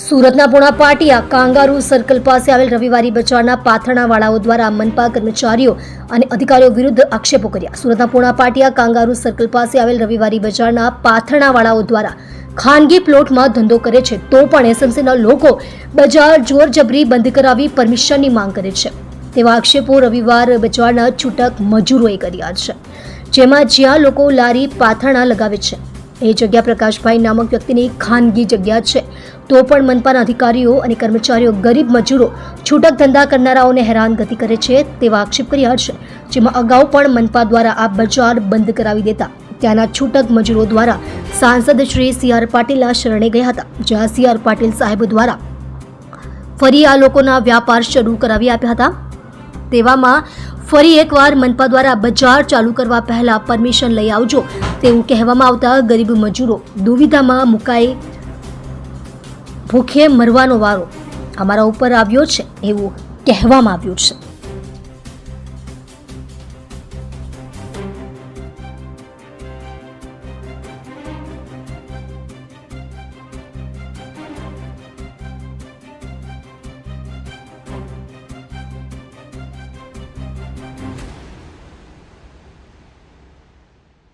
સુરતના પુણા પાટિયા kangaroo circle પાસે આવેલ રવિવારી બજારના પાથરણાવાળાઓ દ્વારા મનપા કર્મચારીઓ અને અધિકારીઓ વિરુદ્ધ આક્ષેપો કર્યા. સુરતના પુણા પાટિયા કાંગારુ સર્કલ પાસે આવેલ રવિવારી બજારના પાથરણાવાળાઓ દ્વારા ખાનગી પ્લોટમાં ધંધો કરે છે, તો પણ એસએમસીના લોકો બજાર જોરજબરી બંધ કરાવી પરમિશનની માંગ કરે છે. તેવા આક્ષેપો રવિવાર બજારના છૂટક મજૂરોએ કર્યા છે, જેમાં જ્યાં લોકો લારી પાથરણા લગાવે છે. એ જગ્યા પ્રકાશભાઈ નામક વ્યક્તિની ખાનગી જગ્યા છે. તો પણ મનપાના અધિકારીઓ અને કર્મચારીઓ ગરીબ મજૂરો છૂટક ધંધા કરનારાઓને હેરાનગતિ કરે છે તેવા આક્ષેપ કર્યા છે. જેમાં અગાઉ પણ મનપા દ્વારા આ બજાર બંધ કરાવી દેતા ત્યાંના છૂટક મજૂરો દ્વારા સાંસદ શ્રી સી આર પાટીલના શરણે ગયા હતા. જ્યાં સી આર પાટીલ સાહેબ દ્વારા ફરી આ લોકોના વ્યાપાર શરૂ કરાવી આપ્યા હતા. તેવામાં ફરી એકવાર મનપા દ્વારા બજાર ચાલુ કરવા પહેલા પરમિશન લઈ આવજો. તેવું કહેવામાં આવતા ગરીબ મજૂરો દુવિધામાં મુકાઈ ભૂખે મરવાનો વારો અમારા ઉપર આવ્યો છે, એવું કહેવામાં આવ્યું છે.